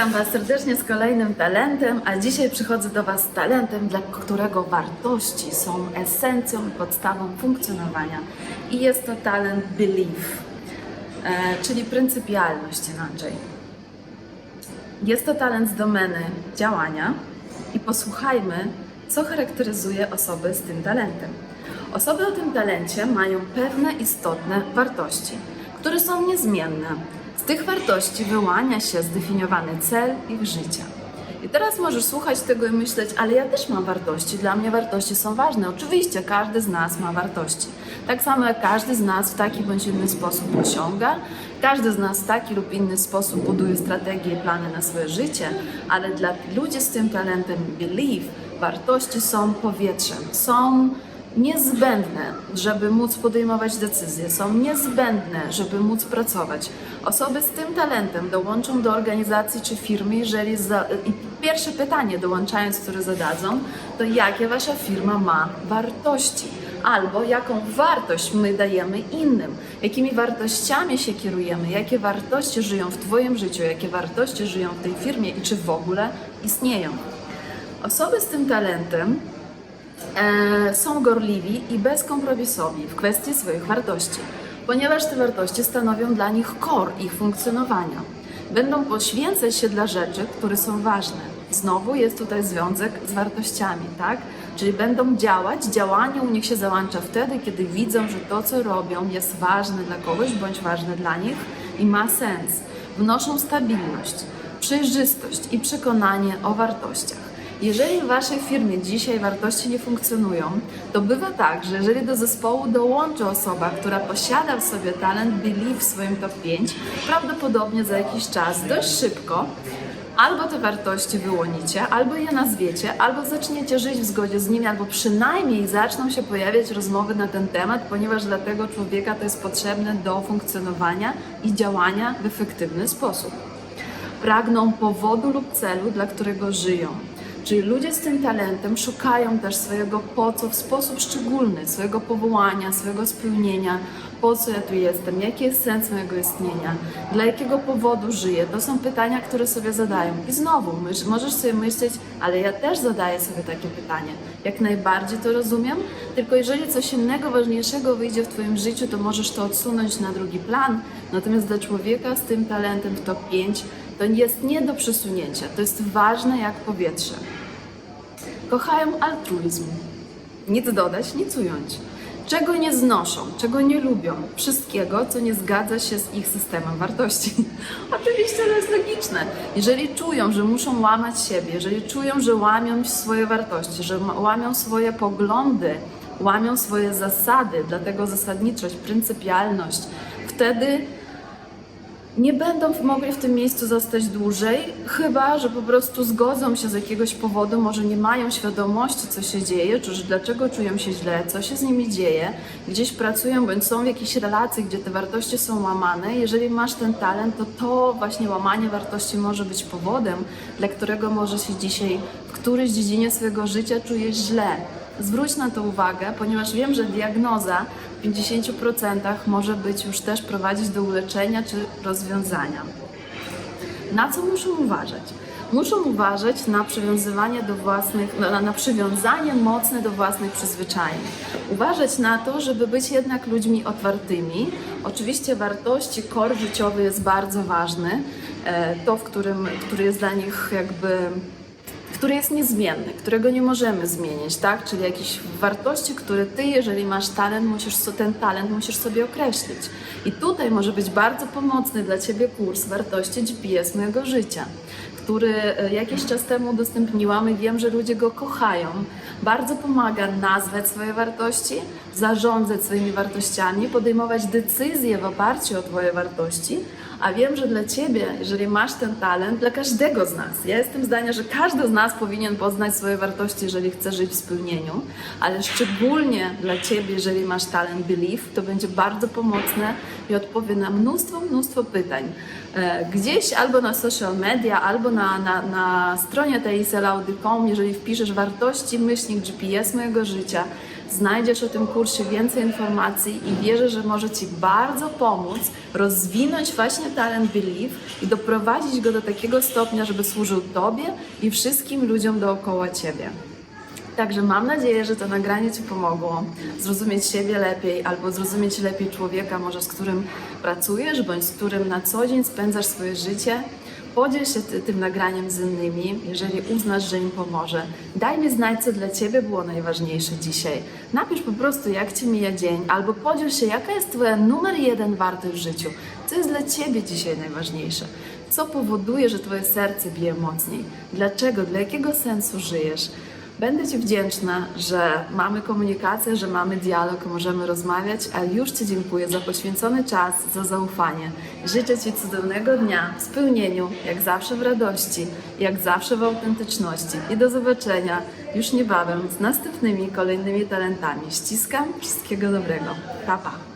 Witam Was serdecznie z kolejnym talentem, a dzisiaj przychodzę do Was z talentem, dla którego wartości są esencją i podstawą funkcjonowania. I jest to talent belief, e, czyli pryncypialność inaczej. Jest to talent z domeny działania i posłuchajmy, co charakteryzuje osoby z tym talentem. Osoby o tym talencie mają pewne istotne wartości, które są niezmienne. Tych wartości wyłania się zdefiniowany cel ich życia. I teraz możesz słuchać tego i myśleć, ale ja też mam wartości, dla mnie wartości są ważne. Oczywiście każdy z nas ma wartości. Tak samo jak każdy z nas w taki bądź inny sposób osiąga, każdy z nas w taki lub inny sposób buduje strategie i plany na swoje życie, ale dla ludzi z tym talentem belief wartości są powietrzem, są niezbędne, żeby móc podejmować decyzje, są niezbędne, żeby móc pracować. Osoby z tym talentem dołączą do organizacji czy firmy, jeżeli za, i pierwsze pytanie dołączając, które zadadzą, to jakie wasza firma ma wartości? Albo jaką wartość my dajemy innym, jakimi wartościami się kierujemy, jakie wartości żyją w Twoim życiu, jakie wartości żyją w tej firmie i czy w ogóle istnieją. Osoby z tym talentem są gorliwi i bezkompromisowi w kwestii swoich wartości, ponieważ te wartości stanowią dla nich core ich funkcjonowania. Będą poświęcać się dla rzeczy, które są ważne. Znowu jest tutaj związek z wartościami, tak? Czyli będą działać, działanie u nich się załącza wtedy, kiedy widzą, że to, co robią, jest ważne dla kogoś bądź ważne dla nich i ma sens. Wnoszą stabilność, przejrzystość i przekonanie o wartościach. Jeżeli w Waszej firmie dzisiaj wartości nie funkcjonują, to bywa tak, że jeżeli do zespołu dołączy osoba, która posiada w sobie talent belief w swoim top 5, prawdopodobnie za jakiś czas, dość szybko, albo te wartości wyłonicie, albo je nazwiecie, albo zaczniecie żyć w zgodzie z nimi, albo przynajmniej zaczną się pojawiać rozmowy na ten temat, ponieważ dla tego człowieka to jest potrzebne do funkcjonowania i działania w efektywny sposób. Pragną powodu lub celu, dla którego żyją. Czyli ludzie z tym talentem szukają też swojego po co w sposób szczególny, swojego powołania, swojego spełnienia, po co ja tu jestem, jaki jest sens mojego istnienia, dla jakiego powodu żyję. To są pytania, które sobie zadają. I znowu myśl, możesz sobie myśleć, ale ja też zadaję sobie takie pytanie. Jak najbardziej to rozumiem, tylko jeżeli coś innego, ważniejszego wyjdzie w Twoim życiu, to możesz to odsunąć na drugi plan. Natomiast dla człowieka z tym talentem w top 5 to jest nie do przesunięcia, to jest ważne jak powietrze. Kochają altruizm. Nic dodać, nic ująć. Czego nie znoszą, czego nie lubią, wszystkiego, co nie zgadza się z ich systemem wartości. Oczywiście to jest logiczne. Jeżeli czują, że muszą łamać siebie, jeżeli czują, że łamią swoje wartości, że łamią swoje poglądy, łamią swoje zasady, dlatego zasadniczość, pryncypialność, wtedy nie będą mogli w tym miejscu zostać dłużej, chyba że po prostu zgodzą się z jakiegoś powodu, może nie mają świadomości, co się dzieje, czy że dlaczego czują się źle, co się z nimi dzieje, gdzieś pracują bądź są w jakiejś relacji, gdzie te wartości są łamane. Jeżeli masz ten talent, to to właśnie łamanie wartości może być powodem, dla którego może się dzisiaj w którejś dziedzinie swojego życia czujesz źle. Zwróć na to uwagę, ponieważ wiem, że diagnoza w 50% może być już też prowadzić do uleczenia czy rozwiązania. Na co muszą uważać? Muszą uważać na przywiązywanie do własnych, na, na przywiązanie mocne do własnych przyzwyczajeń. Uważać na to, żeby być jednak ludźmi otwartymi. Oczywiście wartości, kor życiowy jest bardzo ważny. E, To, w którym, który jest dla nich jakby który jest niezmienny, którego nie możemy zmienić, tak? Czyli jakieś wartości, które ty, jeżeli masz talent, musisz ten talent musisz sobie określić. I tutaj może być bardzo pomocny dla ciebie kurs wartości GPS mojego życia, który e, jakiś czas temu udostępniłam i wiem, że ludzie go kochają. Bardzo pomaga nazwać swoje wartości, zarządzać swoimi wartościami, podejmować decyzje w oparciu o Twoje wartości, a wiem, że dla Ciebie, jeżeli masz ten talent, dla każdego z nas, ja jestem zdania, że każdy z nas powinien poznać swoje wartości, jeżeli chce żyć w spełnieniu, ale szczególnie dla Ciebie, jeżeli masz talent belief, to będzie bardzo pomocne i odpowie na mnóstwo, mnóstwo pytań. E, Gdzieś albo na social media, albo na, na, na stronie tej jeżeli wpiszesz wartości, myślnik GPS mojego życia, znajdziesz o tym kursie więcej informacji i wierzę, że może Ci bardzo pomóc rozwinąć właśnie talent Believe i doprowadzić go do takiego stopnia, żeby służył Tobie i wszystkim ludziom dookoła Ciebie. Także mam nadzieję, że to nagranie Ci pomogło zrozumieć siebie lepiej albo zrozumieć lepiej człowieka, może z którym pracujesz, bądź z którym na co dzień spędzasz swoje życie. Podziel się ty, tym nagraniem z innymi, jeżeli uznasz, że im pomoże. Daj mi znać, co dla Ciebie było najważniejsze dzisiaj. Napisz po prostu, jak Ci mija dzień, albo podziel się, jaka jest Twoja numer jeden wartość w życiu. Co jest dla Ciebie dzisiaj najważniejsze? Co powoduje, że Twoje serce bije mocniej? Dlaczego? Dla jakiego sensu żyjesz? Będę Ci wdzięczna, że mamy komunikację, że mamy dialog, możemy rozmawiać, a już Ci dziękuję za poświęcony czas, za zaufanie. Życzę Ci cudownego dnia w spełnieniu, jak zawsze w radości, jak zawsze w autentyczności. I do zobaczenia już niebawem z następnymi kolejnymi talentami. Ściskam, wszystkiego dobrego. Pa, pa.